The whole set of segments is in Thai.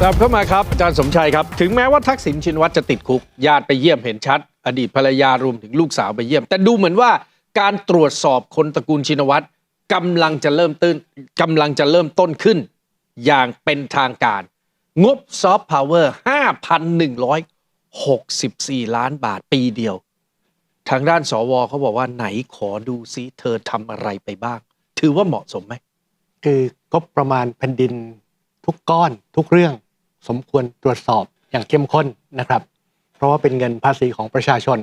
กลับเข้ามาครับอาจารย์สมชัยครับ ถึงแม้ว่าทักษิณชินวัตรจะติดคุกญาติไปเยี่ยมเห็นชัด อดีตภรรยารวมถึงลูกสาวไปเยี่ยม แต่ดูเหมือนว่าการตรวจสอบคนตระกูลชินวัตรกำลังจะเริ่มต้นกำลังจะเริ่มต้นขึ้น อย่างเป็นทางการ งบซอฟต์พาวเวอร์ 5,164 ล้านบาทปีเดียว ทางด้านสวเขาบอกว่าไหนขอดูซิเธอทำอะไรไปบ้าง ถือว่าเหมาะสมไหมคืองบประมาณแผ่นดินทุกก้อนทุกเรื่อง สมควรตรวจสอบอย่างเข้มข้นนะครับ เพราะว่าเป็นเงินภาษีของประชาชน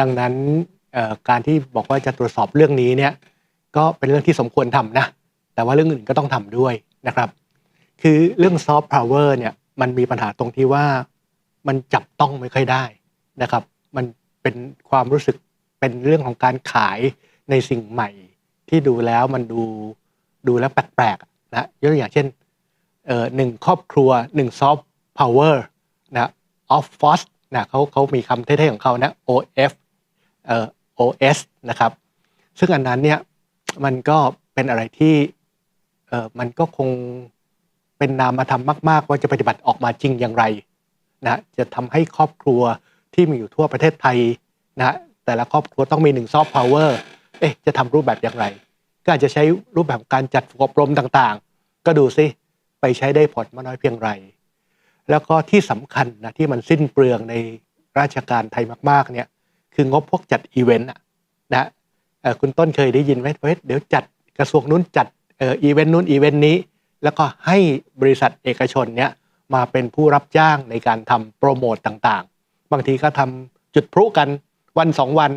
ดังนั้นการที่บอกว่าจะตรวจสอบเรื่องนี้เนี่ยก็เป็นเรื่องที่สมควรทำนะ แต่ว่าเรื่องอื่นก็ต้องทำด้วยนะครับ คือเรื่องซอฟต์พาวเวอร์เนี่ยมันมีปัญหาตรงที่ว่ามันจับต้องไม่ค่อยได้นะครับ มันเป็นความรู้สึกเป็นเรื่องของการขายในสิ่งใหม่ ที่ดูแล้วมันดูดูแล้วแปลกๆนะยกตัวอย่างเช่น หนึ่งครอบครัวหนึ่งซอฟต์พาวเวอร์นะออฟฟอสนะเขาเขามีคำเท่ๆของเขานะ OF เอ่อ OS นะครับ ซึ่งอันนั้นเนี่ยมันก็เป็นอะไรที่เอ่อมันก็คงเป็นนามธรรมมาก ๆ ว่าจะปฏิบัติออกมาจริงอย่างไรนะจะทำให้ครอบครัวที่มีอยู่ทั่วประเทศไทยนะแต่ละครอบครัวต้องมีหนึ่งซอฟต์พาวเวอร์เอ๊ะจะทำรูปแบบอย่างไร ก็อาจจะใช้รูปแบบการจัดฝึกอบรมต่างๆ ก็ดูซิ ไปใช้ได้ผลมากน้อยเพียงไร แล้วก็ที่สำคัญนะที่มันสิ้นเปลืองในราชการไทยมาก ๆ เนี่ย คืองบพวกจัดอีเวนต์อะนะเอ่อคุณต้นเคยได้ยินไหมว่าเฮ้ยเดี๋ยวจัดกระทรวงนู้นจัดเอ่ออีเวนต์นู้นอีเวนต์นี้ แล้วก็ให้บริษัทเอกชนเนี่ยมาเป็นผู้รับจ้างในการทำโปรโมตต่างๆ บางทีก็ทำจุดพลุกันวันสองวัน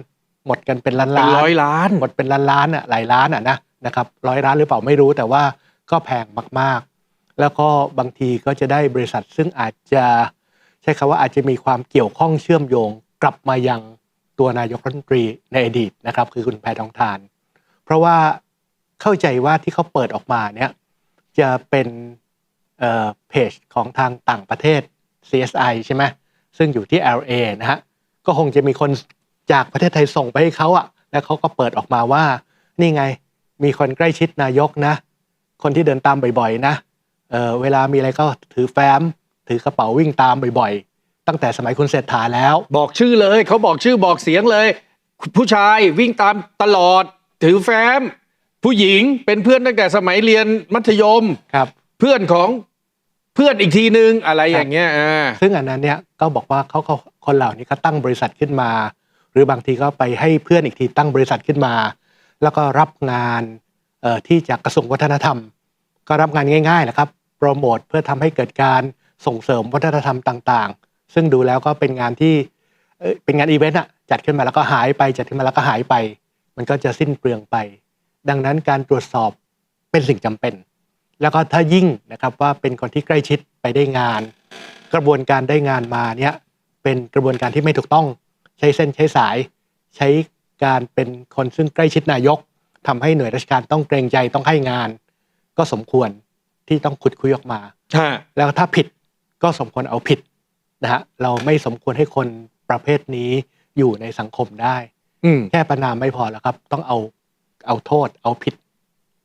หมดกันเป็นล้านเป็นล้านร้อยล้านหมดเป็นล้านล้านอะหลายล้านอะนะนะครับร้อยล้านหรือเปล่าไม่รู้แต่ว่าก็แพงมากๆ แล้วก็บางทีก็จะได้บริษัทซึ่งอาจจะใช้คำว่าอาจจะมีความเกี่ยวข้องเชื่อมโยงกลับมายังตัวนายกรัฐมนตรีในอดีตนะครับ คือคุณแพทองทาน เพราะว่าเข้าใจว่าที่เขาเปิดออกมาเนี่ยจะเป็นเอ่อเพจของทางต่างประเทศ CSI ใช่ไหมซึ่งอยู่ที่ LA นะฮะก็คงจะมีคนจากประเทศไทยส่งไปให้เขาอะแล้วเขาก็เปิดออกมาว่า นี่ไงมีคนใกล้ชิดนายกนะ คนที่เดินตามบ่อยๆนะ เออเวลามีอะไรก็ถือแฟ้ม ถือกระเป๋าวิ่งตามบ่อยๆ ตั้งแต่สมัยคุณเศรษฐาแล้ว บอกชื่อเลยเขาบอกชื่อบอกเสียงเลย ผู้ชายวิ่งตามตลอด ถือแฟ้ม ผู้หญิงเป็นเพื่อนตั้งแต่สมัยเรียนมัธยมครับ เพื่อนของเพื่อนอีกทีนึงอะไรอย่างเงี้ยอ่าซึ่งอันนั้นเนี่ยก็บอกว่าเขาเขาคนเหล่านี้ก็ตั้งบริษัทขึ้นมา หรือบางทีก็ไปให้เพื่อนอีกทีตั้งบริษัทขึ้นมา แล้วก็รับงานเอ่อที่จากกระทรวงวัฒนธรรม ก็รับงานง่ายๆนะครับ โปรโมทเพื่อทำให้เกิดการส่งเสริมวัฒนธรรมต่างๆ ซึ่งดูแล้วก็เป็นงานที่เป็นงานอีเวนต์อะจัดขึ้นมาแล้วก็หายไปจัดขึ้นมาแล้วก็หายไป มันก็จะสิ้นเปลืองไป ดังนั้นการตรวจสอบเป็นสิ่งจำเป็น แล้วก็ถ้ายิ่งนะครับว่าเป็นคนที่ใกล้ชิดไปได้งาน กระบวนการได้งานมาเนี่ยเป็นกระบวนการที่ไม่ถูกต้องใช้เส้นใช้สาย ใช้การเป็นคนซึ่งใกล้ชิดนายกทำให้หน่วยราชการต้องเกรงใจต้องให้งาน ก็สมควร ที่ต้องขุดคุยออกมาฮะแล้วถ้าผิดก็สมควรเอาผิดนะฮะเราไม่สมควรให้คนประเภทนี้อยู่ในสังคมได้อืมแค่ประนามไม่พอแล้วครับ ต้องเอาเอาโทษ เอาผิด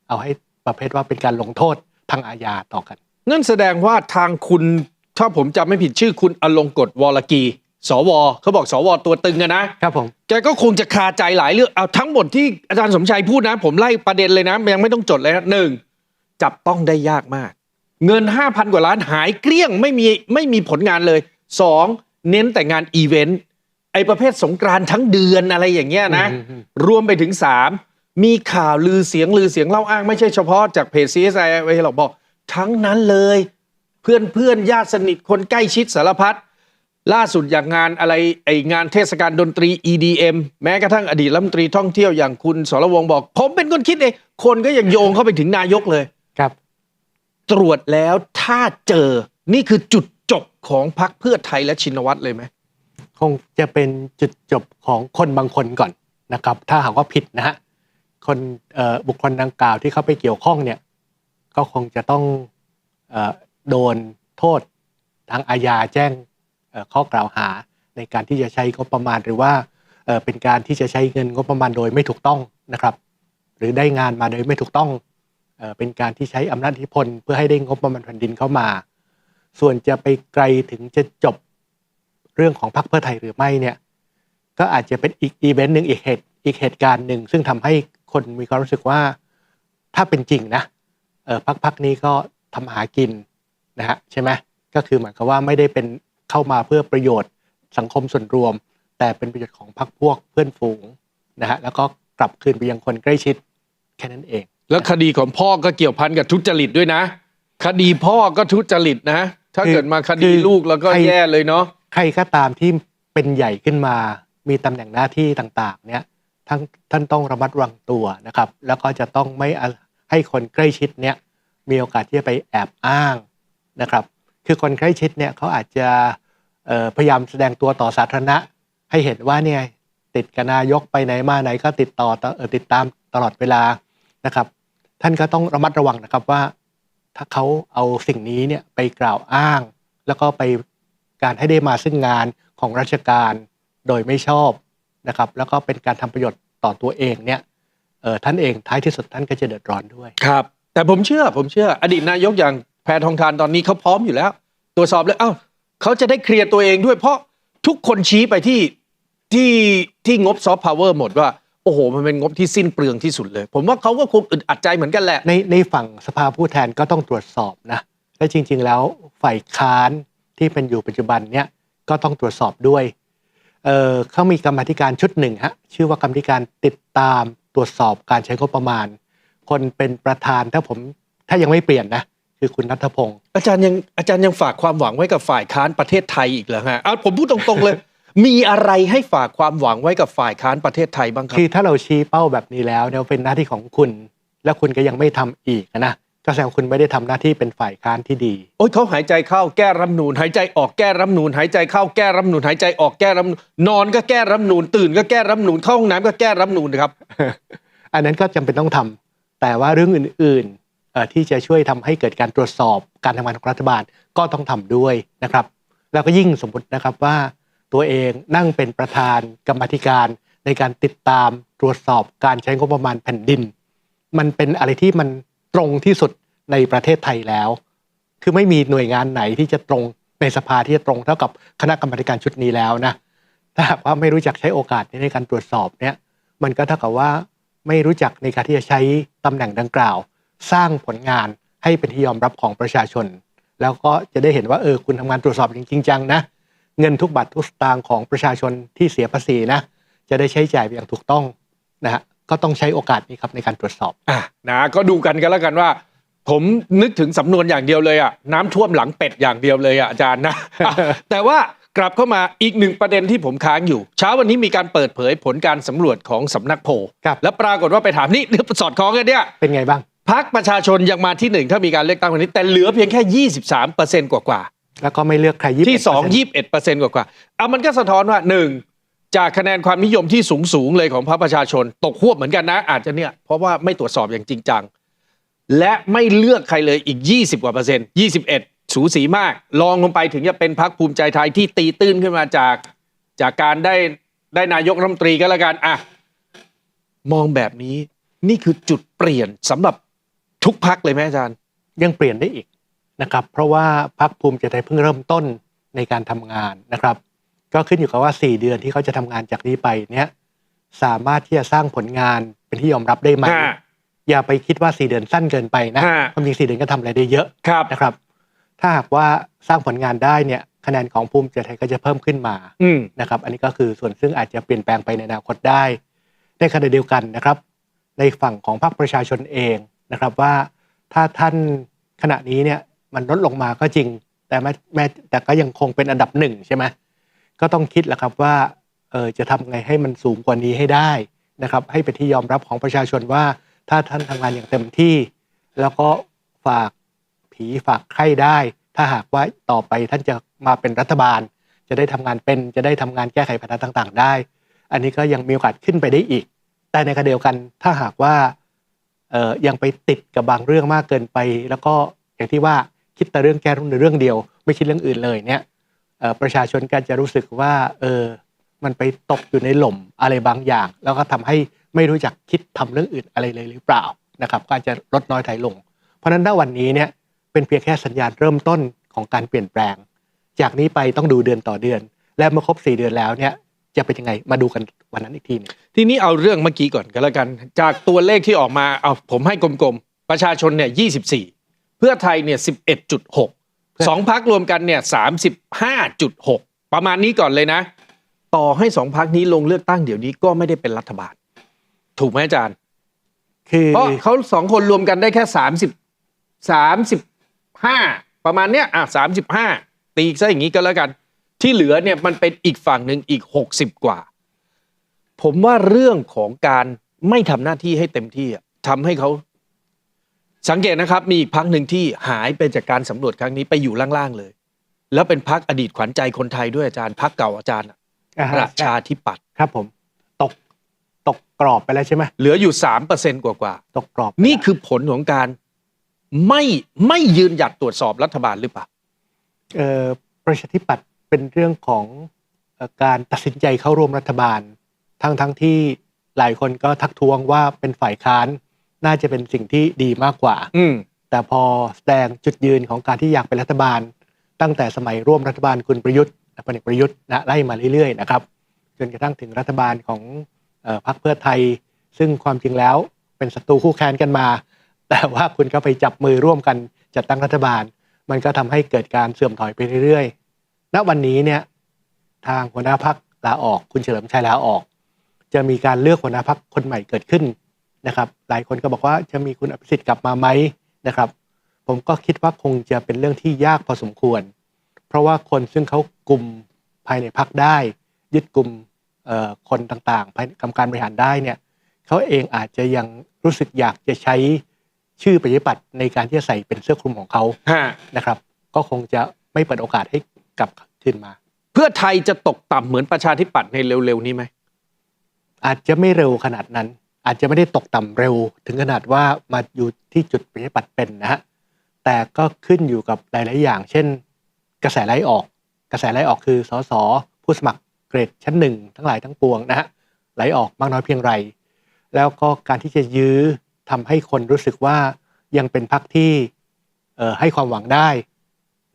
เอาให้ประเภทว่าเป็นการลงโทษทางอาญาต่อกัน นั่นแสดงว่าทางคุณถ้าผมจำไม่ผิดชื่อคุณอลงกฎวรกี สวเขาบอกสวตัวตึงอะนะครับผมแกก็คงจะคาใจหลายเรื่องเอาทั้งหมดที่อาจารย์สมชัยพูดนะ ผมไล่ประเด็นเลยนะยังไม่ต้องจดเลยนะหนึ่ง จับต้องได้ยากมาก เงิน 5,000 กว่าล้านหายเกลี้ยงไม่มีไม่มีผลงานเลยสองเน้นแต่งานอีเวนต์ไอประเภทสงกรานต์ทั้งเดือนอะไรอย่างเงี้ยนะอืมอืมรวมไปถึง 3 มีข่าวลือเสียงลือเสียงเล่าอ้างไม่ใช่เฉพาะจากเพจ CSI ไว้หรอกบอก ทั้งนั้นเลย เพื่อนเพื่อนญาติสนิทคนใกล้ชิดสารพัดล่าสุดอย่างงานอะไรไองานเทศกาลดนตรี EDM แม้กระทั่งอดีตรัฐมนตรีท่องเที่ยวอย่างคุณสรวงศ์บอก ผมเป็นคนคิดเองคนก็ยังโยงเข้าไปถึงนายกเลย ครับ ตรวจแล้วถ้าเจอนี่คือจุดจบของพรรคเพื่อไทยและชินวัตรเลยไหมคงจะเป็นจุดจบของคนบางคนก่อนนะครับ ถ้าหากว่าผิดนะฮะคนเอ่อบุคคลดังกล่าวที่เขาไปเกี่ยวข้องเนี่ย ก็คงจะต้องเอ่อโดนโทษทางอาญาแจ้งเอ่อข้อกล่าวหาในการที่จะใช้งบประมาณหรือว่าเอ่อเป็นการที่จะใช้เงินงบประมาณโดยไม่ถูกต้องนะครับ หรือได้งานมาโดยไม่ถูกต้อง เป็นการที่ใช้อำนาจอิทธิพลเพื่อให้ได้งบประมาณแผ่นดินเข้ามา ส่วนจะไปไกลถึงจะจบเรื่องของพรรคเพื่อไทยหรือไม่เนี่ยก็อาจจะเป็นอีกอีเวนต์หนึ่งอีกเหตุอีกเหตุการณ์หนึ่งซึ่งทำให้คนมีความรู้สึกว่าถ้าเป็นจริงนะเออพักพักนี้ก็ทำหากินนะฮะใช่ไหมก็คือหมายความว่าไม่ได้เป็นเข้ามาเพื่อประโยชน์สังคมส่วนรวม แต่เป็นประโยชน์ของพรรคพวกเพื่อนฝูงนะฮะแล้วก็กลับคืนไปยังคนใกล้ชิดแค่นั้นเอง แล้วคดีของพ่อก็เกี่ยวพันกับทุจริตด้วยนะ คดีพ่อก็ทุจริตนะ ถ้าคือเกิดมาคคืดีอลูกแล้วก็ใครแย่เลยเนาะใครก็ตามที่เป็นใหญ่ขึ้นมา มีตำแหน่งหน้าที่ต่างๆ เนี่ยท่านท่านต้องระมัดระวังตัวนะครับ แล้วก็จะต้องไม่เอาให้คนใกล้ชิดเนี่ยมีโอกาสที่จะไปแอบอ้างนะครับ คือคนใกล้ชิดเนี่ยเขาอาจจะเอ่อพยายามแสดงตัวต่อสาธารณะ ให้เห็นว่าเนี่ยติดกับนายกไปไหนมาไหนก็ติดต่อต่อเอ่อติดตามตลอดเวลานะครับ ท่านก็ต้องระมัดระวังนะครับว่า ถ้าเขาเอาสิ่งนี้เนี่ยไปกล่าวอ้าง แล้วก็ไปการให้ได้มาซึ่งงานของราชการโดยไม่ชอบนะครับ แล้วก็เป็นการทำประโยชน์ต่อตัวเองเนี่ยเออท่านเองท้ายที่สุดท่านก็จะเดือดร้อนด้วยครับ แต่ผมเชื่อผมเชื่อ อดีตนายกอย่างแพทองทานตอนนี้เขาพร้อมอยู่แล้ว ตรวจสอบเลยเอ้าเขาจะได้เคลียร์ตัวเองด้วยเพราะทุกคนชี้ไปที่ที่ที่งบซอฟต์พาวเวอร์หมดว่า โอ้โห มันเป็นงบที่สิ้นเปลืองที่สุดเลย ผมว่าเขาก็คงอึดอัดใจเหมือนกันแหละ ในในฝั่งสภาผู้แทนก็ต้องตรวจสอบนะ และจริง ๆ แล้วฝ่ายค้านที่เป็นอยู่ปัจจุบันเนี่ยก็ต้องตรวจสอบด้วย เออเขามีกรรมาธิการชุดหนึ่งฮะชื่อว่ากรรมาธิการติดตามตรวจสอบการใช้งบประมาณ คนเป็นประธานถ้าผมถ้ายังไม่เปลี่ยนนะคือคุณนัทพงศ์อาจารย์ยังอาจารย์ยังฝากความหวังไว้กับฝ่ายค้านประเทศไทยอีกเหรอฮะเอาผมพูดตรงๆเลย มีอะไรให้ฝากความหวังไว้กับฝ่ายค้านประเทศไทยบ้างครับ คือถ้าเราชี้เป้าแบบนี้แล้วเนี่ยเป็นหน้าที่ของคุณ แล้วคุณก็ยังไม่ทำอีกนะก็แสดงว่าคุณไม่ได้ทำหน้าที่เป็นฝ่ายค้านที่ดี โอ้ยเขาหายใจเข้าแก้รัฐธรรมนูนหายใจออกแก้รัฐธรรมนูนหายใจเข้าแก้รัฐธรรมนูนหายใจออกแก้รัฐธรรมนูนนอนก็แก้รัฐธรรมนูนตื่นก็แก้รัฐธรรมนูนเข้าห้องน้ำก็แก้รัฐธรรมนูนนะครับ อันนั้นก็จำเป็นต้องทำแต่ว่าเรื่องอื่นๆเอ่อที่จะช่วยทำให้เกิดการตรวจสอบการทำงานของรัฐบาลก็ต้องทำด้วยนะครับ แล้วก็ยิ่งสมมตินะครับว่า ตัวเองนั่งเป็นประธานกรรมธิการ ในการติดตามตรวจสอบการใช้งบประมาณแผ่นดิน มันเป็นอะไรที่มันตรงที่สุดในประเทศไทยแล้ว คือไม่มีหน่วยงานไหนที่จะตรงในสภาที่จะตรงเท่ากับคณะกรรมการชุดนี้แล้วนะถ้าหากว่าไม่รู้จักใช้โอกาสนี้ในการตรวจสอบเนี่ยมันก็เท่ากับว่าไม่รู้จักในการที่จะใช้ตำแหน่งดังกล่าว สร้างผลงานให้เป็นที่ยอมรับของประชาชน แล้วก็จะได้เห็นว่าเออคุณทำงานตรวจสอบจริงจังนะ เงินทุกบาททุกสตางค์ของประชาชนที่เสียภาษีนะจะได้ใช้จ่ายไปอย่างถูกต้องนะฮะก็ต้องใช้โอกาสนี้ครับในการตรวจสอบอะนะก็ดูกันกันแล้วกันว่า ผมนึกถึงสำนวนอย่างเดียวเลยอะน้ำท่วมหลังเป็ดอย่างเดียวเลยอะอาจารย์นะอะแต่ว่ากลับเข้ามาอีกหนึ่งประเด็นที่ผมค้างอยู่ เช้าวันนี้มีการเปิดเผยผลการสำรวจของสำนักโพลครับแล้วปรากฏว่าไปถามนี่สอดคล้องกันเนี่ยเป็นไงบ้างพักประชาชนยังมาที่หนึ่งถ้ามีการเลือกตั้งวันนี้ แต่เหลือเพียงแค่ 23เปอร์เซ็นต์กว่าๆ แล้วก็ไม่เลือกใครยี่ที่สองยี่สิบเอ็ดเปอร์เซ็นต์กว่าๆเอามันก็สะท้อนว่าหนึ่งจากคะแนนความนิยมที่สูงสูงๆเลยของพรรคประชาชน ตกหวบเหมือนกันนะ อาจจะเนี่ย เพราะว่าไม่ตรวจสอบอย่างจริงจัง และไม่เลือกใครเลยอีก 20 กว่าเปอร์เซ็นต์21 สูสีมากลองลงไปถึงจะเป็นพรรคภูมิใจไทยที่ตีตื้นขึ้นมาจากจากการได้ได้นายกรัฐมนตรีก็แล้วกันอะมองแบบนี้นี่คือจุดเปลี่ยนสำหรับทุกพักเลยไหมอาจารย์ ยังเปลี่ยนได้อีก นะครับเพราะว่าพักภูมิใจไทยเพิ่งเริ่มต้นในการทำงานนะครับ ก็ขึ้นอยู่กับว่า 4 เดือนที่เขาจะทำงานจากนี้ไปเนี้ยสามารถที่จะสร้างผลงานเป็นที่ยอมรับได้ไหมฮะอย่าไปคิดว่า 4 เดือนสั้นเกินไปนะฮะความจริง4เดือนก็ทำอะไรได้เยอะครับนะครับ ถ้าหากว่าสร้างผลงานได้เนี่ยคะแนนของภูมิใจไทยก็จะเพิ่มขึ้นมาอืมนะครับ อันนี้ก็คือส่วนซึ่งอาจจะเปลี่ยนแปลงไปในอนาคตได้ในขณะเดียวกันนะครับ ในฝั่งของพรรคประชาชนเองนะครับว่าถ้าท่านขณะนี้เนี่ย มันลดลงมาก็จริง แต่แม้แม้แต่ก็ยังคงเป็นอันดับหนึ่งใช่ไหมก็ต้องคิดแหละครับว่าเออจะทำไงให้มันสูงกว่านี้ให้ได้นะครับให้เป็นที่ยอมรับของประชาชนว่า ถ้าท่านทำงานอย่างเต็มที่ แล้วก็ฝากผีฝากไข้ได้ ถ้าหากว่าต่อไปท่านจะมาเป็นรัฐบาล จะได้ทำงานเป็นจะได้ทำงานแก้ไขปัญหาต่าง ๆ ได้ อันนี้ก็ยังมีโอกาสขึ้นไปได้อีก แต่ในขณะเดียวกันถ้าหากว่าเออยังไปติดกับบางเรื่องมากเกินไป แล้วก็อย่างที่ว่า คิดแต่เรื่องแก้รุ่นในเรื่องเดียว ไม่คิดเรื่องอื่นเลยเนี่ยประชาชนก็จะรู้สึกว่าเออมันไปตกอยู่ในหล่มอะไรบางอย่าง แล้วก็ทำให้ไม่รู้จักคิดทำเรื่องอื่นอะไรเลยหรือเปล่านะครับ ก็อาจจะลดน้อยถอยลง เพราะฉะนั้นณวันนี้เนี่ยเป็นเพียงแค่สัญญาณเริ่มต้นของการเปลี่ยนแปลง จากนี้ไปต้องดูเดือนต่อเดือน และเมื่อครบสี่เดือนแล้วเนี่ยจะเป็นยังไงมาดูกันวันนั้นอีกทีนึงทีนี้เอาเรื่องเมื่อกี้ก่อนก็แล้วกัน จากตัวเลขที่ออกมาเอาผมให้กลมๆประชาชนเนี่ย24 พื่อไทยเนี่ย11.6สองพักรวมกันเนี่ย35.6 ประมาณนี้ก่อนเลยนะ ต่อให้สองพักนี้ลงเลือกตั้งเดี๋ยวนี้ก็ไม่ได้เป็นรัฐบาล ถูกไหมอาจารย์คือเพราะเขาสองคนรวมกันได้แค่30 35ประมาณเนี้ยอะ35ตีซะอย่างนี้ก็แล้วกัน ที่เหลือเนี่ยมันเป็นอีกฝั่งหนึ่งอีก60กว่า ผมว่าเรื่องของการไม่ทำหน้าที่ให้เต็มที่อะทำให้เขา สังเกตนะครับมีอีกพักหนึ่งที่หายไปจากการสำรวจครั้งนี้ไปอยู่ล่างๆเลย แล้วเป็นพักอดีตขวัญใจคนไทยด้วยอาจารย์พักเก่าอาจารย์อะอ่าปฮะระชาธิปัตย์ครับผม ตกตกกรอบไปแล้วใช่ไหมเหลืออยู่3%กว่าๆตกกรอบไปนี่แล้วคือผลของการไม่ไม่ยืนหยัดตรวจสอบรัฐบาลหรือเปล่า เอ่อประชาธิปัตย์เป็นเรื่องของเอ่อการตัดสินใจเข้าร่วมรัฐบาล ทั้งทั้งที่หลายคนก็ทักท้วงว่าเป็นฝ่ายค้าน น่าจะเป็นสิ่งที่ดีมากกว่า อืมแต่พอแสดงจุดยืนของการที่อยากเป็นรัฐบาล ตั้งแต่สมัยร่วมรัฐบาลคุณประยุทธ์พลเอกประยุทธ์นะไล่มาเรื่อยๆนะครับจนกระทั่งถึงรัฐบาลของเอ่อพรรคเพื่อไทย ซึ่งความจริงแล้วเป็นศัตรูคู่แข่งกันมา แต่ว่าคุณก็ไปจับมือร่วมกันจัดตั้งรัฐบาล มันก็ทำให้เกิดการเสื่อมถอยไปเรื่อยๆ ณวันนี้เนี่ยทางหัวหน้าพักลาออกคุณเฉลิมชัยลาออก จะมีการเลือกหัวหน้าพักคนใหม่เกิดขึ้น นะครับ หลายคนก็บอกว่าจะมีคุณอภิสิทธิ์กลับมาไหมนะครับ ผมก็คิดว่าคงจะเป็นเรื่องที่ยากพอสมควร เพราะว่าคนซึ่งเขากลุ่มภายในพักได้ ยึดกลุ่มเอ่อคนต่างๆภายในกรรมการบริหารได้เนี่ยเขาเองอาจจะยังรู้สึกอยากจะใช้ชื่อประชาธิปัตย์ในการที่จะใส่เป็นเสื้อคลุมของเขาฮะนะครับ ก็คงจะไม่เปิดโอกาสให้กลับคืนมา เพื่อไทยจะตกต่ำเหมือนประชาธิปัตย์ในเร็วๆนี้ไหมอาจจะไม่เร็วขนาดนั้น อาจจะไม่ได้ตกต่ำเร็ว ถึงขนาดว่ามาอยู่ที่จุดประชาธิปัตเป็นนะฮะแต่ก็ขึ้นอยู่กับหลาย ๆ อย่าง เช่น กระแสไล่ออก กระแสไล่ออกคือสสผู้สมัครเกรดชั้นหนึ่งทั้งหลายทั้งปวงนะฮะไหลออกมากน้อยเพียงไร แล้วก็การที่จะยื้อทำให้คนรู้สึกว่ายังเป็นพรรคที่เให้ความหวังได้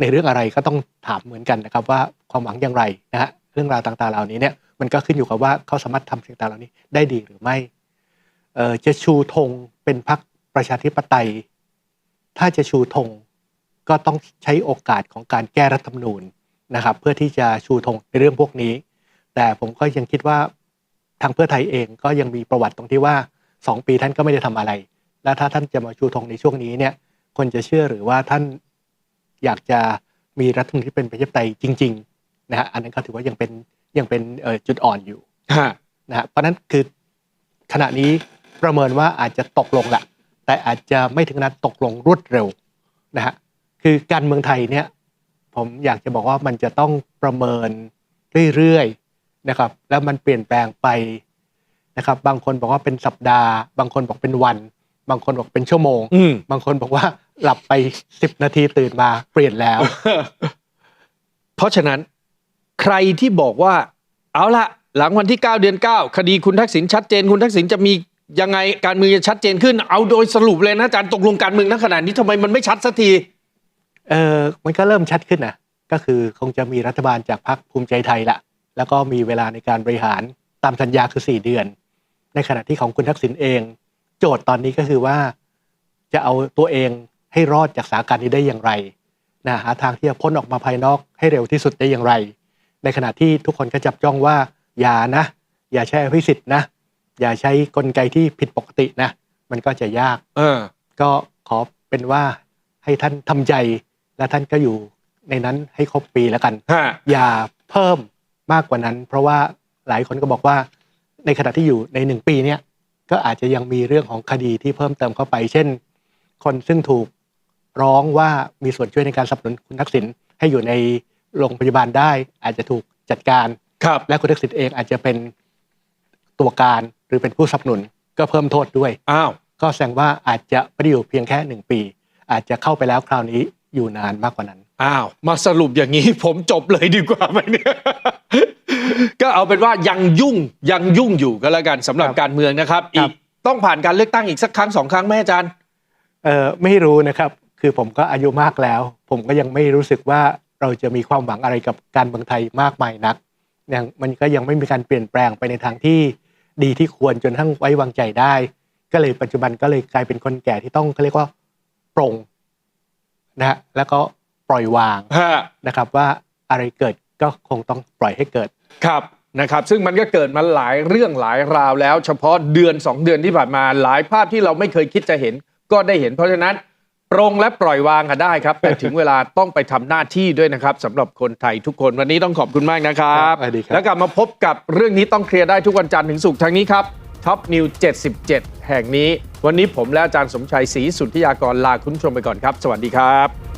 ในเรื่องอะไรก็ต้องถามเหมือนกันนะครับ ว่าความหวังอย่างไรนะฮะเรื่องราวต่าง ๆ เหล่านี้เนี่ยมันก็ขึ้นอยู่กับว่าเขาสามารถทำสิ่งต่างๆเหล่านี้ได้ดีหรือไม่ จะชูธงเป็นพรรคประชาธิปไตย ถ้าจะชูธงก็ต้องใช้โอกาสของการแก้รัฐธรรมนูญนะครับ เพื่อที่จะชูธงในเรื่องพวกนี้ แต่ผมก็ยังคิดว่าทางเพื่อไทยเองก็ยังมีประวัติตรงที่ว่าสองปีท่านก็ไม่ได้ทำอะไร แล้วถ้าท่านจะมาชูธงในช่วงนี้เนี่ย คนจะเชื่อหรือว่าท่านอยากจะมีรัฐธรรมนูญที่เป็นประชาธิปไตยจริงๆนะฮะอันนั้นก็ถือว่ายังเป็นยังเป็นเอ่อจุดอ่อนอยู่ฮะนะฮะเพราะฉะนั้นคือขณะนี้ ประเมินว่าอาจจะตกลงแหละแต่อาจจะไม่ถึงขนาดตกลงรวดเร็วนะฮะคือการเมืองไทยเนี่ยผมอยากจะบอกว่ามันจะต้องประเมินเรื่อยๆนะครับ แล้วมันเปลี่ยนแปลงไปนะครับ บางคนบอกว่าเป็นสัปดาห์ บางคนบอกเป็นวัน บางคนบอกเป็นชั่วโมงอืมบางคนบอกว่าหลับไปสิบนาทีตื่นมาเปลี่ยนแล้ว เพราะฉะนั้นใครที่บอกว่า เอาละหลังวันที่ 9 เดือน 9 คดีคุณทักษิณชัดเจนคุณทักษิณจะมี ยังไงการเมืองจะชัดเจนขึ้น เอาโดยสรุปเลยนะอาจารย์ตกลงการเมืองณขณะนี้ทำไมมันไม่ชัดสักทีเออมันก็เริ่มชัดขึ้นนะก็คือคงจะมีรัฐบาลจากพรรคภูมิใจไทยละ แล้วก็มีเวลาในการบริหารตามสัญญาคือ 4 เดือน ในขณะที่ของคุณทักษิณเอง โจทย์ตอนนี้ก็คือว่า จะเอาตัวเองให้รอดจากสถานการณ์นี้ได้อย่างไรนะหาทางที่จะพ้นออกมาภายนอกให้เร็วที่สุดได้อย่างไร ในขณะที่ทุกคนก็จับจ้องว่าอย่านะ อย่าใช้อภิสิทธิ์นะ อย่าใช้กลไกที่ผิดปกตินะ มันก็จะยาก เออ ก็ขอเป็นว่าให้ท่านทำใจ และท่านก็อยู่ในนั้นให้ครบปีแล้วกันฮะอย่าเพิ่มมากกว่านั้น เพราะว่าหลายคนก็บอกว่า ในขณะที่อยู่ในหนึ่งปีเนี่ยก็อาจจะยังมีเรื่องของคดีที่เพิ่มเติมเข้าไป เช่น คนซึ่งถูกร้องว่ามีส่วนช่วยในการสนับสนุนคุณทักษิณให้อยู่ในโรงพยาบาลได้ อาจจะถูกจัดการครับและคุณทักษิณเองอาจจะเป็นตัวการ หรือเป็นผู้สนับสนุนก็เพิ่มโทษด้วย อ้าว ก็แสดงว่าอาจจะไม่ได้อยู่เพียงแค่หนึ่งปี อาจจะเข้าไปแล้วคราวนี้อยู่นานมากกว่านั้น อ้าว มาสรุปอย่างนี้ผมจบเลยดีกว่าไหมเนี่ย ก็เอาเป็นว่ายังยุ่งยังยุ่งอยู่ก็แล้วกันสำหรับครับการเมืองนะครับครัอีบกต้องผ่านการเลือกตั้งอีกสักครั้งสองครั้งไหมอาจารย์ เออไม่รู้นะครับ คือผมก็อายุมากแล้ว ผมก็ยังไม่รู้สึกว่าเราจะมีความหวังอะไรกับการเมืองไทยมากมายนักยังมันก็ยังไม่มีการเปลี่ยนแปลงไปในทางที่ ดีที่ควรจนทั้งไว้วางใจได้ ก็เลยปัจจุบันก็เลยกลายเป็นคนแก่ที่ต้องเขาเรียกว่าปรงนะฮะแล้วก็ปล่อยวางฮะนะครับ ว่าอะไรเกิดก็คงต้องปล่อยให้เกิดครับนะครับ ซึ่งมันก็เกิดมาหลายเรื่องหลายราวแล้ว เฉพาะเดือน 2 เดือนที่ผ่านมาหลายภาพที่เราไม่เคยคิดจะเห็นก็ได้เห็นเพราะฉะนั้น ปรงและปล่อยวางกันได้ครับ แต่ถึงเวลาต้องไปทำหน้าที่ด้วยนะครับสำหรับคนไทยทุกคนวันนี้ต้องขอบคุณมากนะครับครับสวัสดีครับ แล้วกลับมาพบกับเรื่องนี้ต้องเคลียร์ได้ทุกวันจันทร์ถึงศุกร์ทางนี้ครับท็อปนิว77 แห่งนี้ วันนี้ผมและอาจารย์สมชัยศรีสุทธิยากรลาคุณผู้ชมไปก่อนครับ สวัสดีครับ